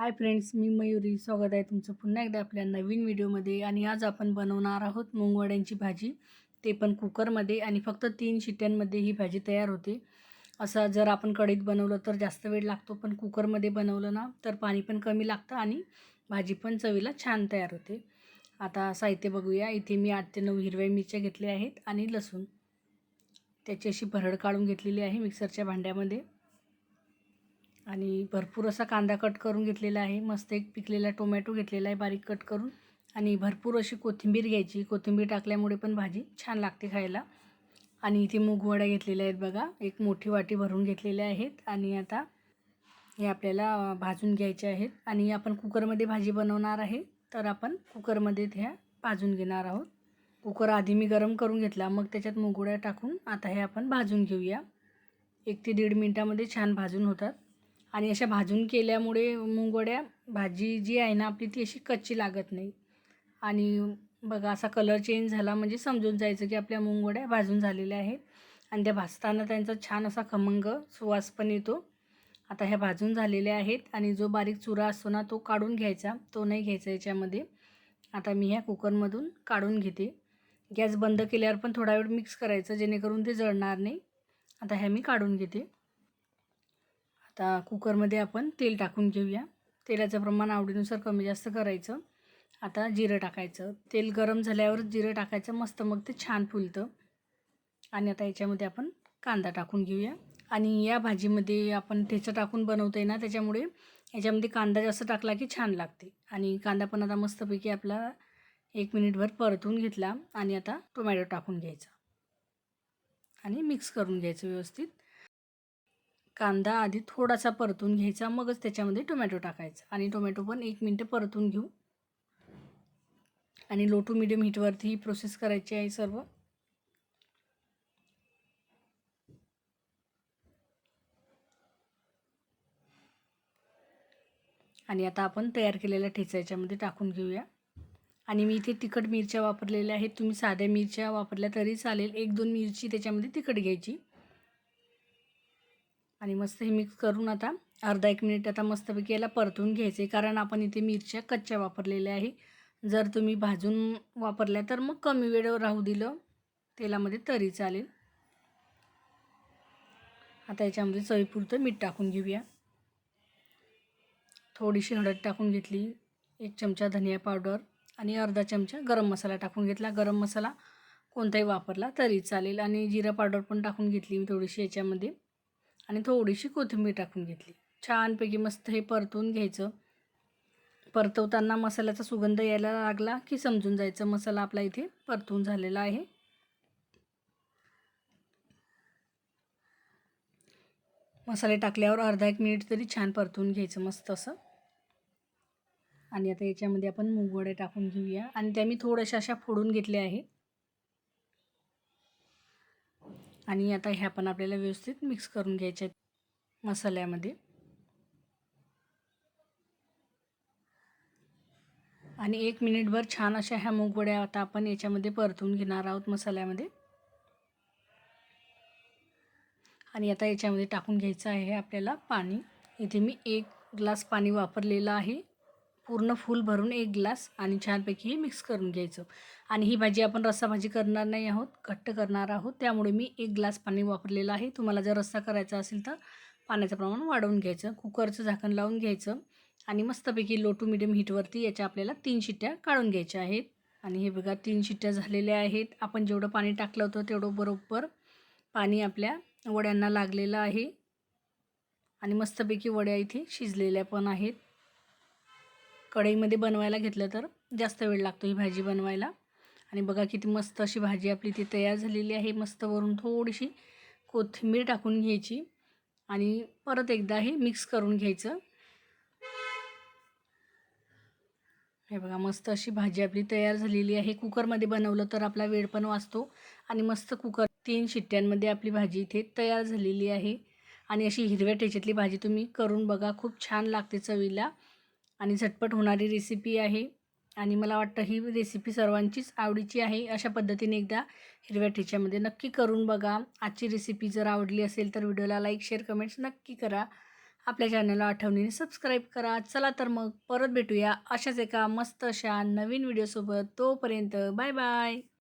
Hi friends मी मयुरी. स्वागत आहे तुमचं पुन्हा एकदा आपल्या नवीन व्हिडिओमध्ये. आणि आज आपण बनवणार आहोत मुंगवड्यांची भाजी. ते पण कुकरमध्ये आणि फक्त तीन शिट्ट्यांमध्ये ही भाजी तयार होते. असं जर आपण कढईत बनवलं तर जास्त वेळ लागतो पण कुकरमध्ये बनवलं ना तर पाणी पण कमी लागतं आणि भाजी पण चवीला छान तयार होते. आता साहित्य बघूया. इथे मी आठ ते नऊ हिरव्या मिरच्या घेतल्या आहेत आणि लसूण. त्याची अशी भरड काढून घेतलेली आहे मिक्सरच्या भांड्यामध्ये. आणि भरपूर असा कांदा कट करून घेतलेला आहे. मस्त एक पिकलेला टोमॅटो घेतलेला आहे बारीक कट करून. आणि भरपूर अशी कोथिंबीर घ्यायची. कोथिंबीर टाकल्यामुळे पण भाजी छान लागते खायला. आणि इथे मूगवड्या घेतलेल्या आहेत बघा. एक मोठी वाटी भरून घेतलेल्या आहेत. आणि आता हे आपल्याला भाजून घ्यायचे आहेत. आणि आपण कुकरमध्ये भाजी बनवणार आहे. तर आपण कुकरमध्ये त्या भाजून घेणार आहोत. कुकर आधी मी गरम करून घेतला. मग त्याच्यात मुगवड्या टाकून आता हे आपण भाजून घेऊया. एक ते दीड मिनटामध्ये छान भाजून होतात. आणि अशा भाजून केल्यामुळे मुंगवड्या भाजी जी आहे ना आपली ती अशी कच्ची लागत नाही. आणि बघा असा कलर चेंज झाला म्हणजे समजून जायचं की आपल्या मुंगवड्या भाजून झालेल्या आहेत. आणि त्या भाजताना त्यांचा छान असा खमंग सुवास पण येतो. आता ह्या भाजून झालेल्या आहेत आणि जो बारीक चुरा असतो ना तो काढून घ्यायचा. तो नाही घ्यायचा याच्यामध्ये. आता मी ह्या कुकरमधून काढून घेते. गॅस बंद केल्यावर पण थोडा वेळ मिक्स करायचं जेणेकरून ते जळणार नाही. आता ह्या मी काढून घेते. आता कुकरमध्ये आपण तेल टाकून घेऊया. तेलाचं प्रमाण आवडीनुसार कमी जास्त करायचं. आता जिरं टाकायचं. तेल गरम झाल्यावर जिरं टाकायचं मस्त मग ते छान फुलतं. आणि आता याच्यामध्ये आपण कांदा टाकून घेऊया. आणि या भाजीमध्ये आपण ठेचा टाकून बनवतो आहे ना त्याच्यामुळे याच्यामध्ये कांदा जास्त टाकला की छान लागते. आणि कांदा पण आता मस्तपैकी आपला एक मिनिटभर परतून घेतला. आणि आता टोमॅटो टाकून घ्यायचा. आणि मिक्स करून घ्यायचं व्यवस्थित. कांदा आधी थोडासा परतून घ्यायचा मगच त्याच्यामध्ये टोमॅटो टाकायचा. आणि टोमॅटो पण एक मिनटं परतून घेऊ. आणि लो टू मिडियम हीटवरती ही प्रोसेस करायची आहे सर्व. आणि आता आपण तयार केलेल्या ठेचा याच्यामध्ये टाकून घेऊया. आणि मी इथे तिखट मिरच्या वापरलेल्या आहेत. तुम्ही साध्या मिरच्या वापरल्या तरी चालेल. एक दोन मिरची त्याच्यामध्ये तिखट घ्यायची. आणि मस्त हे मिक्स करून आता अर्धा एक मिनिट आता मस्तपैकी याला परतून घ्यायचे कारण आपण इथे मिरच्या कच्च्या वापरलेल्या आहे. जर तुम्ही भाजून वापरल्या तर मग कमी वेळ राहू दिलं. तेलामध्ये तरी चालेल. आता याच्यामध्ये चवीपुरतं मीठ टाकून घेऊया. थोडीशी हळद टाकून घेतली. एक चमचा धनिया पावडर आणि अर्धा चमचा गरम मसाला टाकून घेतला. गरम मसाला कोणताही वापरला तरी चालेल. आणि जिरा पावडर पण टाकून घेतली मी थोडीशी याच्यामध्ये. आणि थोडीशी कोथिंबीर टाकून घेतली. छानपैकी मस्त हे परतून घ्यायचं. परतवताना मसाल्याचा सुगंध यायला लागला की समजून जायचं. मसाला आपला इथे परतून झालेला आहे. मसाले टाकल्यावर अर्धा एक मिनिट तरी छान परतून घ्यायचं मस्त असं. आणि आता याच्यामध्ये आपण मुगवडे टाकून घेऊया. आणि त्या मी थोड्याशा अशा फोडून घेतल्या आहे आणि आता ह्या पण आपल्याला व्यवस्थित मिक्स करून घ्यायच्या आहेत मसाल्यामध्ये. आणि एक मिनिटभर छान अशा ह्या मुगवड्या आता आपण याच्यामध्ये परतून घेणार आहोत मसाल्यामध्ये. आणि आता याच्यामध्ये टाकून घ्यायचं आहे आपल्याला पाणी. इथे मी एक ग्लास पाणी वापरलेलं आहे. पूर्ण फुल भरून एक ग्लास आणि छानपैकी हे मिक्स करून घ्यायचं. आणि ही भाजी आपण रस्सा भाजी करणार नाही आहोत घट्ट करणार आहोत. त्यामुळे मी एक ग्लास पाणी वापरलेलं आहे. तुम्हाला जर रस्सा करायचा असेल तर पाण्याचं प्रमाण वाढवून घ्यायचं. कुकरचं झाकण लावून घ्यायचं आणि मस्तपैकी लो टू मिडियम हीटवरती याच्या आपल्याला तीन शिट्ट्या काढून घ्यायच्या आहेत. आणि हे बघा तीन शिट्ट्या झालेल्या आहेत. आपण जेवढं पाणी टाकलं होतं तेवढं बरोबर पाणी आपल्या वड्यांना लागलेलं आहे. आणि मस्तपैकी वड्या इथे शिजलेल्या पण आहेत. कढईमध्ये बनवायला घेतलं तर जास्त वेळ लागतो ही भाजी बनवायला. आणि बघा किती मस्त अशी भाजी आपली ती तयार झालेली आहे. मस्त वरून थोडीशी कोथिंबीर टाकून घ्यायची आणि परत एकदा हे मिक्स करून घ्यायचं. हे बघा मस्त अशी भाजी आपली तयार झालेली आहे. कुकरमध्ये बनवलं तर आपला वेळ पण वाचतो. आणि मस्त कुकर तीन शिट्ट्यांमध्ये आपली भाजी इथे तयार झालेली आहे. आणि अशी हिरव्या ठेच्यातली भाजी तुम्ही करून बघा. खूप छान लागते चवीला. आणि झटपट होणारी रेसिपी आहे. आणि मला वाटतं ही रेसिपी सर्वांचीच आवडीची आहे. अशा पद्धतीने एकदा हिरव्या ठेच्यामध्ये नक्की करून बघा. आजची रेसिपी जर आवडली असेल तर व्हिडिओला लाईक शेअर कमेंट्स नक्की करा. आपल्या चॅनलला आठवणीने सबस्क्राईब करा. चला तर मग परत भेटूया अशाच एका मस्त अशा नवीन व्हिडिओसोबत तोपर्यंत बाय बाय